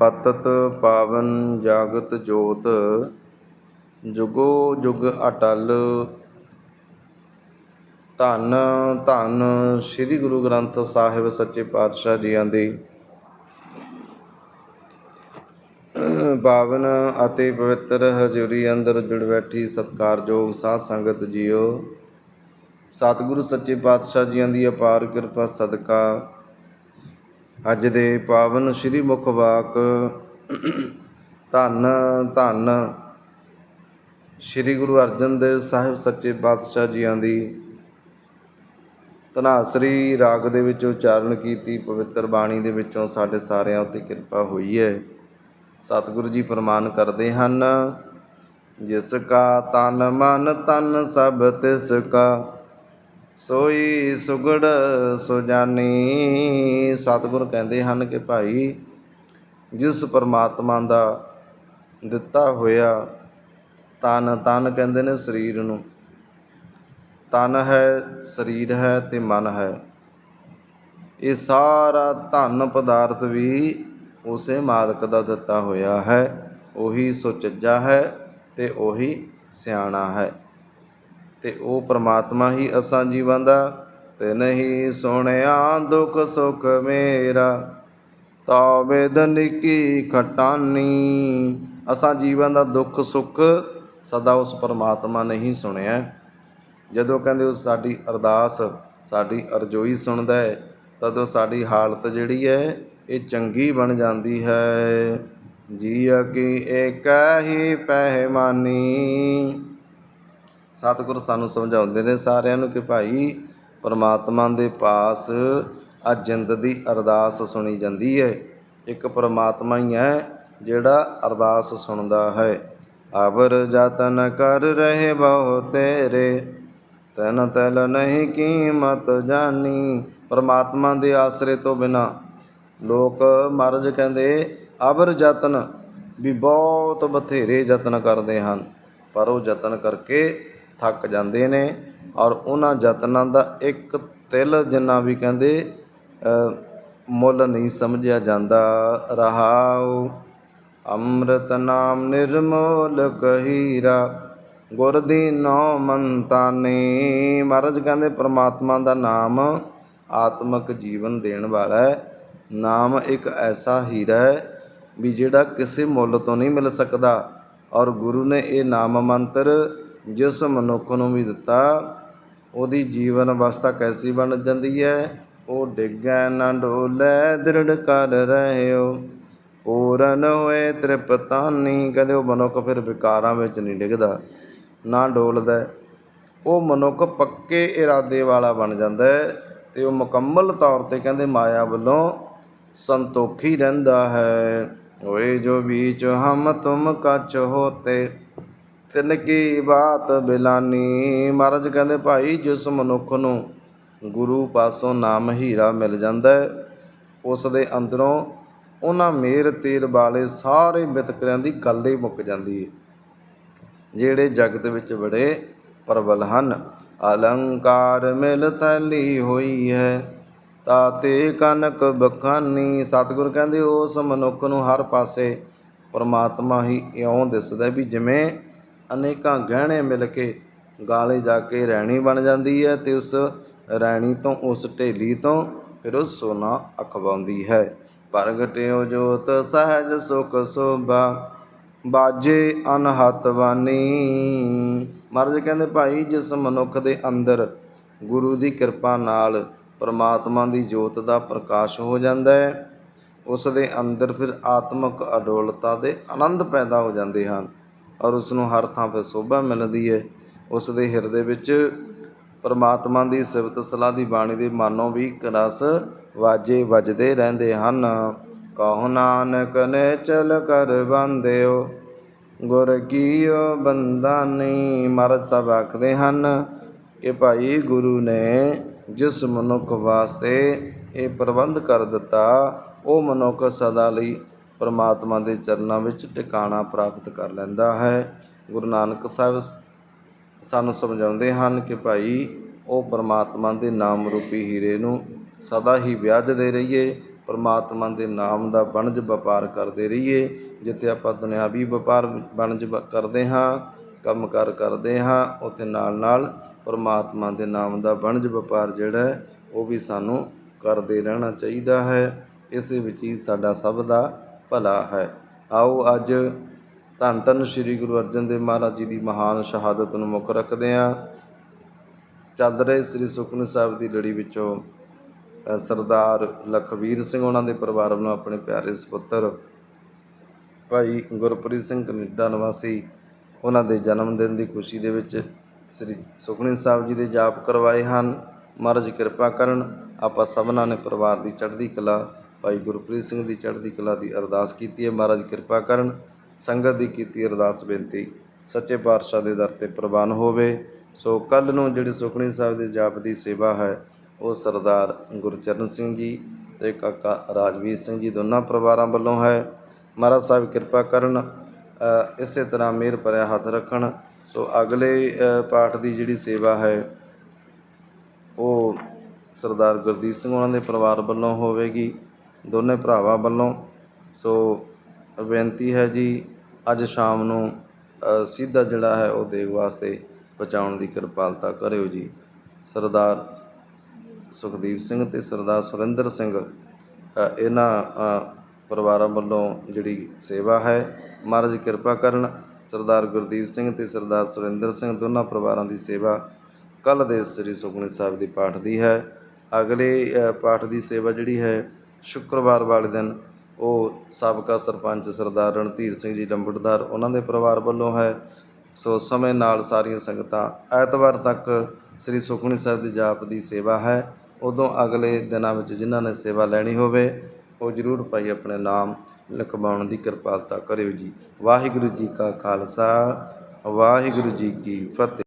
ਪਤਤ ਪਾਵਨ ਜਾਗਤ ਜੋਤ, ਜੁਗੋ ਜੁਗ ਅਟਲ। ਧੰਨ ਧੰਨ ਸ੍ਰੀ ਗੁਰੂ ਗ੍ਰੰਥ ਸਾਹਿਬ ਸੱਚੇ ਪਾਤਸ਼ਾਹ ਜੀਆਂ ਦੀ। ਪਾਵਨ ਅਤੇ ਪਵਿੱਤਰ ਹਜ਼ੂਰੀ ਅੰਦਰ ਜੁੜ ਬੈਠੀ ਸਤਿਕਾਰਯੋਗ ਸਾਧ ਸੰਗਤ ਜੀਓ, ਸਤਿਗੁਰੂ ਸੱਚੇ ਪਾਤਸ਼ਾਹ ਜੀਆਂ ਦੀ ਅਪਾਰ ਕਿਰਪਾ, ਸਦਕਾ ਅੱਜ ਦੇ ਪਾਵਨ ਸ੍ਰੀ ਮੁਖ ਵਾਕ। ਧੰਨ ਧੰਨ ਸ੍ਰੀ ਗੁਰੂ ਅਰਜਨ ਦੇਵ ਸਾਹਿਬ ਸੱਚੇ ਪਾਤਸ਼ਾਹ ਜੀਆਂ ਦੀ। ਧਨਾਸਰੀ ਰਾਗ ਦੇ ਵਿੱਚ ਉਚਾਰਨ ਕੀਤੀ, ਪਵਿੱਤਰ ਬਾਣੀ ਦੇ ਵਿੱਚੋਂ ਸਾਡੇ ਸਾਰਿਆਂ ਉੱਤੇ ਕਿਰਪਾ ਹੋਈ ਹੈ। ਸਤਿਗੁਰੂ ਜੀ ਫਰਮਾਨ ਕਰਦੇ ਹਨ, ਜਿਸ ਕਾ ਤਨ ਮਨ ਤਨ ਸਭ ਤਿਸ ਕਾ। ਸੋਈ ਸੁਗੜ ਸੁਜਾਨੀ ਸਤਿਗੁਰ ਕਹਿੰਦੇ ਹਨ ਕਿ ਭਾਈ, ਜਿਸ ਪਰਮਾਤਮਾ ਦਾ ਦਿੱਤਾ ਹੋਇਆ ਤਨ ਤਨ ਕਹਿੰਦੇ ਨੇ ਸਰੀਰ ਨੂੰ। ਤਨ ਹੈ, ਸਰੀਰ ਹੈ ਤੇ ਮਨ ਹੈ। ਇਹ ਸਾਰਾ ਧਨ ਪਦਾਰਥ ਵੀ ਉਸੇ ਮਾਲਕ ਦਾ ਦਿੱਤਾ ਹੋਇਆ ਹੈ। ਉਹੀ ਸੁਚੱਜਾ ਹੈ ਤੇ ਉਹੀ ਸਿਆਣਾ ਹੈ। ਤੇ ਉਹ ਪ੍ਰਮਾਤਮਾ ਹੀ ਅਸਾਂ ਜੀਵਾਂ ਦਾ, ਤੇ ਨਹੀਂ ਸੁਣਿਆ ਦੁੱਖ ਸੁਖ ਮੇਰਾ। ਤਾ ਵੇਦਨ ਕੀ ਖਟਾਨੀ, ਅਸਾਂ ਜੀਵਨ ਦਾ ਦੁੱਖ ਸੁੱਖ ਸਦਾ ਉਸ ਪਰਮਾਤਮਾ ਨੇ ਹੀ ਸੁਣਿਆ। ਜਦੋਂ ਕਹਿੰਦੇ ਉਹ ਸਾਡੀ ਅਰਦਾਸ, ਸਾਡੀ ਅਰਜ਼ੋਈ ਸੁਣਦਾ ਹੈ, ਤਦੋਂ ਸਾਡੀ ਹਾਲਤ ਜਿਹੜੀ ਹੈ, ਇਹ ਚੰਗੀ ਬਣ ਜਾਂਦੀ ਹੈ। ਜੀ ਕੀ ਏਕ ਹੀ ਪਹਿਮਾਨੀ ਸਤਿਗੁਰ ਸਾਨੂੰ ਸਮਝਾਉਂਦੇ ਨੇ ਸਾਰਿਆਂ ਨੂੰ ਕਿ ਭਾਈ ਪਰਮਾਤਮਾ ਦੇ ਪਾਸ ਆ ਜਿੰਦ ਦੀ ਅਰਦਾਸ ਸੁਣੀ ਜਾਂਦੀ ਹੈ। ਇੱਕ ਪਰਮਾਤਮਾ ਹੀ ਹੈ ਜਿਹੜਾ ਅਰਦਾਸ ਸੁਣਦਾ ਹੈ। ਅਵਰ ਜਤਨ ਕਰ ਰਹੇ ਬਹੁ ਤੇਰੇ, ਤਨ ਤਲ ਨਹੀਂ ਕੀਮਤ ਜਾਨੀ। ਪਰਮਾਤਮਾ ਦੇ ਆਸਰੇ ਤੋਂ ਬਿਨਾ ਲੋਕ ਮਹਾਰਾਜ ਕਹਿੰਦੇ ਅਵਰ ਜਤਨ ਵੀ ਬਹੁਤ ਬਥੇਰੇ ਯਤਨ ਕਰਦੇ ਹਨ। ਪਰ ਉਹ ਯਤਨ ਕਰਕੇ ਥੱਕ ਜਾਂਦੇ ਨੇ ਔਰ ਉਹਨਾਂ ਯਤਨਾਂ ਦਾ ਇੱਕ ਤਿਲ ਜਿੰਨਾ ਵੀ ਕਹਿੰਦੇ ਮੁੱਲ ਨਹੀਂ ਸਮਝਿਆ ਜਾਂਦਾ। ਰਹਾਉ ਅੰਮ੍ਰਿਤ ਨਾਮ ਨਿਰਮੋਲ ਕਹੀਰਾ ਗੁਰ ਦੀ ਦੀਨੋ ਮੰਤਾਨੇ ਮਹਾਰਾਜ ਕਹਿੰਦੇ, ਪ੍ਰਮਾਤਮਾ ਦਾ ਨਾਮ ਆਤਮਿਕ ਜੀਵਨ ਦੇਣ ਵਾਲਾ ਹੈ। ਨਾਮ ਇੱਕ ਐਸਾ ਹੀਰਾ ਹੈ ਵੀ ਜਿਹੜਾ ਕਿਸੇ ਮੁੱਲ ਤੋਂ ਨਹੀਂ ਮਿਲ ਸਕਦਾ। ਔਰ ਗੁਰੂ ਨੇ ਇਹ ਨਾਮ ਮੰਤਰ ਜਿਸ ਮਨੁੱਖ ਨੂੰ ਵੀ ਦਿੱਤਾ, ਉਹਦੀ ਜੀਵਨ ਅਵਸਥਾ ਕੈਸੀ ਬਣ ਜਾਂਦੀ ਹੈ? ਉਹ ਡਿੱਗੈ ਨਾ ਡੋਲੇ, ਦ੍ਰਿੜ ਕਰ ਰਹਿਓ। ਪੂਰਨ ਹੋਏ ਤ੍ਰਿਪਤਾਨੀ, ਕਹਿੰਦੇ ਉਹ ਮਨੁੱਖ ਫਿਰ ਵਿਕਾਰਾਂ ਵਿੱਚ ਨਹੀਂ ਡਿੱਗਦਾ, ਨਾ ਡੋਲਦਾ। ਉਹ ਮਨੁੱਖ ਪੱਕੇ ਇਰਾਦੇ ਵਾਲਾ ਬਣ ਜਾਂਦਾ ਹੈ ਤੇ ਉਹ ਮੁਕੰਮਲ ਤੌਰ ਤੇ ਕਹਿੰਦੇ ਮਾਇਆ ਵੱਲੋਂ ਸੰਤੋਖੀ ਰਹਿੰਦਾ ਹੈ। ਓਏ ਜੋ बीच ਹਮ ਤੁਮ ਕੱਚ ਹੋਤੇ ਤਿਨ ਕੀ ਬਾਤ ਬਿਲਾਨੀ। ਮਹਾਰਾਜ ਕਹਿੰਦੇ, ਭਾਈ, ਜਿਸ ਮਨੁੱਖ ਨੂੰ ਗੁਰੂ ਪਾਸੋਂ ਨਾਮ ਹੀਰਾ ਮਿਲ ਜਾਂਦਾ ਉਸ ਦੇ ਅੰਦਰੋਂ ਉਹਨਾਂ ਮੇਰ ਤੀਰ ਵਾਲੇ ਸਾਰੇ ਵਿਤਕਰਿਆਂ ਦੀ ਗੱਲ ਹੀ ਮੁੱਕ ਜਾਂਦੀ ਹੈ, ਜਿਹੜੇ ਜਗਤ ਵਿੱਚ ਬੜੇ ਪ੍ਰਬਲ ਹਨ। ਅਲੰਕਾਰ ਮਿਲ ਤਲੀ ਹੋਈ ਹੈ, ਤਾਤੇ ਕਨਕ ਬਖਾਨੀ। ਸਤਿਗੁਰ ਕਹਿੰਦੇ, ਉਸ ਮਨੁੱਖ ਨੂੰ ਹਰ ਪਾਸੇ ਪਰਮਾਤਮਾ ਹੀ ਇਉਂ ਦਿਸਦਾ ਵੀ ਜਿਵੇਂ ਅਨੇਕਾਂ ਗਹਿਣੇ ਮਿਲ ਕੇ ਗਾਲੇ ਜਾ ਕੇ ਰੈਣੀ ਬਣ ਜਾਂਦੀ ਹੈ ਤੇ ਉਸ ਰੈਣੀ ਤੋਂ, ਉਸ ਢੇਲੀ ਤੋਂ ਫਿਰ ਉਹ ਸੋਨਾ ਅਖਵਾਉਂਦੀ ਹੈ। ਪ੍ਰਗਟਿਓ ਜੋਤ ਸਹਿਜ ਸੁਖ ਸੋਭਾ, ਬਾਜੇ ਅਨਹਤ ਬਾਨੀ। ਮਹਾਰਾਜ ਕਹਿੰਦੇ, ਭਾਈ, ਜਿਸ ਮਨੁੱਖ ਦੇ ਅੰਦਰ ਗੁਰੂ ਦੀ ਕਿਰਪਾ ਨਾਲ ਪਰਮਾਤਮਾ ਦੀ ਜੋਤ ਦਾ ਪ੍ਰਕਾਸ਼ ਹੋ ਜਾਂਦਾ ਹੈ, ਉਸ ਦੇ ਅੰਦਰ ਫਿਰ ਆਤਮਿਕ ਅਡੋਲਤਾ ਦੇ ਆਨੰਦ ਪੈਦਾ ਹੋ ਜਾਂਦੇ ਹਨ। ਔਰ ਉਸ ਨੂੰ ਹਰ ਥਾਂ 'ਤੇ ਸੋਭਾ ਮਿਲਦੀ ਹੈ ਉਸ ਦੇ ਹਿਰਦੇ ਵਿੱਚ ਪਰਮਾਤਮਾ ਦੀ ਸਿਫਤ, ਸਲਾਹ ਦੀ ਬਾਣੀ ਦੇ ਮਾਨੋ ਵੀ ਇੱਕ ਰਸ ਵਾਜੇ ਵੱਜਦੇ ਰਹਿੰਦੇ ਹਨ। ਕਹੋ ਨਾਨਕ ਨੇ ਚਲ ਕਰ ਬੰਦਿਓ ਗੁਰ ਕੀਓ ਨਹੀਂ ਮਹਾਰਾਜ ਸਾਹਿਬ ਆਖਦੇ ਹਨ ਕਿ ਭਾਈ ਗੁਰੂ ਨੇ ਜਿਸ ਮਨੁੱਖ ਵਾਸਤੇ ਇਹ ਪ੍ਰਬੰਧ ਕਰ ਦਿੱਤਾ, ਉਹ ਮਨੁੱਖ ਸਦਾ ਲਈ ਪਰਮਾਤਮਾ ਦੇ ਚਰਨਾਂ ਵਿੱਚ ਟਿਕਾਣਾ ਪ੍ਰਾਪਤ ਕਰ ਲੈਂਦਾ ਹੈ। ਗੁਰੂ ਨਾਨਕ ਸਾਹਿਬ ਸਾਨੂੰ ਸਮਝਾਉਂਦੇ ਹਨ ਕਿ ਭਾਈ, ਉਹ ਪਰਮਾਤਮਾ ਦੇ ਨਾਮ ਰੂਪੀ ਹੀਰੇ ਨੂੰ ਸਦਾ ਹੀ ਵਿਆਜਦੇ ਰਹੀਏ, ਪਰਮਾਤਮਾ ਦੇ ਨਾਮ ਦਾ ਵਣਜ ਵਪਾਰ ਕਰਦੇ ਰਹੀਏ, ਜਿੱਥੇ ਆਪਾਂ ਦੁਨਿਆਵੀ ਵਪਾਰ ਵਣਜ ਵ- ਕਰਦੇ ਹਾਂ ਕੰਮਕਾਰ ਕਰਦੇ ਹਾਂ, ਉੱਥੇ ਨਾਲ ਨਾਲ ਪਰਮਾਤਮਾ ਦੇ ਨਾਮ ਦਾ ਵਣਜ ਵਪਾਰ ਜਿਹੜਾ ਉਹ ਵੀ ਸਾਨੂੰ ਕਰਦੇ ਰਹਿਣਾ ਚਾਹੀਦਾ ਹੈ। ਇਸੇ ਵਿੱਚ ਹੀ ਸਾਡਾ ਸਭ ਦਾ ਭਲਾ ਹੈ। ਆਓ ਅੱਜ ਧੰਨ ਧੰਨ ਸ੍ਰੀ ਗੁਰੂ ਅਰਜਨ ਦੇਵ ਮਹਾਰਾਜ ਜੀ ਦੀ ਮਹਾਨ ਸ਼ਹਾਦਤ ਨੂੰ ਮੁੱਖ ਰੱਖਦੇ ਹਾਂ। ਚੱਲ ਰਹੇ ਸ੍ਰੀ ਸੁਖਮਨੀ ਸਾਹਿਬ ਦੀ ਲੜੀ ਵਿੱਚੋਂ ਸਰਦਾਰ ਲਖਵੀਰ ਸਿੰਘ ਉਹਨਾਂ ਦੇ ਪਰਿਵਾਰ ਵੱਲੋਂ ਆਪਣੇ ਪਿਆਰੇ ਸੁਪੁੱਤਰ ਭਾਈ ਗੁਰਪ੍ਰੀਤ ਸਿੰਘ ਕੈਨੇਡਾ ਨਿਵਾਸੀ ਉਹਨਾਂ ਦੇ ਜਨਮ ਦਿਨ ਦੀ ਖੁਸ਼ੀ ਦੇ ਵਿੱਚ ਸ੍ਰੀ ਸੁਖਮਨੀ ਸਾਹਿਬ ਜੀ ਦੇ ਜਾਪ ਕਰਵਾਏ ਹਨ। ਮਹਾਰਾਜ ਕਿਰਪਾ ਕਰਨ, ਆਪਾਂ ਸਭਨਾਂ ਨੇ ਪਰਿਵਾਰ ਦੀ ਚੜ੍ਹਦੀ ਕਲਾ ਭਾਈ ਗੁਰਪ੍ਰੀਤ ਸਿੰਘ ਦੀ ਚੜ੍ਹਦੀ ਕਲਾ ਦੀ ਅਰਦਾਸ ਕੀਤੀ ਹੈ। ਮਹਾਰਾਜ ਕਿਰਪਾ ਕਰਨ, ਸੰਗਤ ਦੀ ਕੀਤੀ ਅਰਦਾਸ ਬੇਨਤੀ ਸੱਚੇ ਪਾਤਸ਼ਾਹ ਦੇ ਦਰ ਤੇ ਪ੍ਰਵਾਨ ਹੋਵੇ। ਸੋ ਕੱਲ ਨੂੰ ਜਿਹੜੀ ਸੁਖਮਨੀ ਸਾਹਿਬ ਦੇ ਜਾਪ ਦੀ ਸੇਵਾ ਹੈ, ਉਹ ਸਰਦਾਰ ਗੁਰਚਰਨ ਸਿੰਘ ਜੀ ਤੇ ਕਾਕਾ ਰਾਜਵੀਰ ਸਿੰਘ ਜੀ ਦੋਨਾਂ ਪਰਿਵਾਰਾਂ ਵੱਲੋਂ ਹੈ। ਮਹਾਰਾਜ ਸਾਹਿਬ ਕਿਰਪਾ ਕਰਨ ਇਸੇ ਤਰ੍ਹਾਂ ਮਿਹਰ ਭਰਿਆ ਹੱਥ ਰੱਖਣ। ਸੋ ਅਗਲੇ ਪਾਠ ਦੀ ਜਿਹੜੀ ਸੇਵਾ ਹੈ, ਉਹ ਸਰਦਾਰ ਗੁਰਦੀਪ ਸਿੰਘ ਉਹਨਾਂ ਦੇ ਪਰਿਵਾਰ ਵੱਲੋਂ ਹੋਵੇਗੀ। ਦੋਨੇ ਭਰਾਵਾਂ ਵੱਲੋਂ। ਸੋ ਬੇਨਤੀ ਹੈ ਜੀ, ਅੱਜ ਸ਼ਾਮ ਨੂੰ ਸਿੱਧਾ ਜਿਹੜਾ ਹੈ ਉਹ ਦੇਗ ਵਾਸਤੇ ਪਹੁੰਚਾਉਣ ਦੀ ਕਿਰਪਾਲਤਾ ਕਰਿਓ ਜੀ। ਸਰਦਾਰ ਸੁਖਦੀਪ ਸਿੰਘ ਤੇ ਸਰਦਾਰ ਸੁਰਿੰਦਰ ਸਿੰਘ ਇਹਨਾਂ ਪਰਿਵਾਰਾਂ ਵੱਲੋਂ ਜਿਹੜੀ ਸੇਵਾ ਹੈ, ਮਹਾਰਾਜ ਕਿਰਪਾ ਕਰਨ ਸਰਦਾਰ ਗੁਰਦੀਪ ਸਿੰਘ ਤੇ ਸਰਦਾਰ ਸੁਰਿੰਦਰ ਸਿੰਘ ਦੋਨਾਂ ਪਰਿਵਾਰਾਂ ਦੀ ਸੇਵਾ ਕੱਲ ਦੇ ਸ੍ਰੀ ਸੁਖਮਨੀ ਸਾਹਿਬ ਦੇ ਪਾਠ ਦੀ ਹੈ। ਅਗਲੇ ਪਾਠ ਦੀ ਸੇਵਾ ਜਿਹੜੀ ਹੈ ਸ਼ੁੱਕਰਵਾਰ ਵਾਲੇ ਦਿਨ ਉਹ ਸਾਬਕਾ ਸਰਪੰਚ ਸਰਦਾਰ ਰਣਧੀਰ ਸਿੰਘ ਜੀ ਲੰਬੜਦਾਰ ਉਹਨਾਂ ਦੇ ਪਰਿਵਾਰ ਵੱਲੋਂ ਹੈ। ਸੋ ਸਮੇਂ ਨਾਲ ਸਾਰੀਆਂ ਸੰਗਤਾਂ ਐਤਵਾਰ ਤੱਕ ਸ੍ਰੀ ਸੁਖਮਨੀ ਸਾਹਿਬ ਦੀ ਜਾਪ ਦੀ ਸੇਵਾ ਹੈ। ਉਦੋਂ ਅਗਲੇ ਦਿਨਾਂ ਵਿੱਚ ਜਿਨ੍ਹਾਂ ਨੇ ਸੇਵਾ ਲੈਣੀ ਹੋਵੇ, ਉਹ ਜ਼ਰੂਰ ਭਾਈ ਆਪਣੇ ਨਾਮ ਲਿਖਵਾਉਣ ਦੀ ਕਿਰਪਾਲਤਾ ਕਰਿਓ ਜੀ। ਵਾਹਿਗੁਰੂ ਜੀ ਕਾ ਖਾਲਸਾ, ਵਾਹਿਗੁਰੂ ਜੀ ਕੀ ਫਤਿਹ।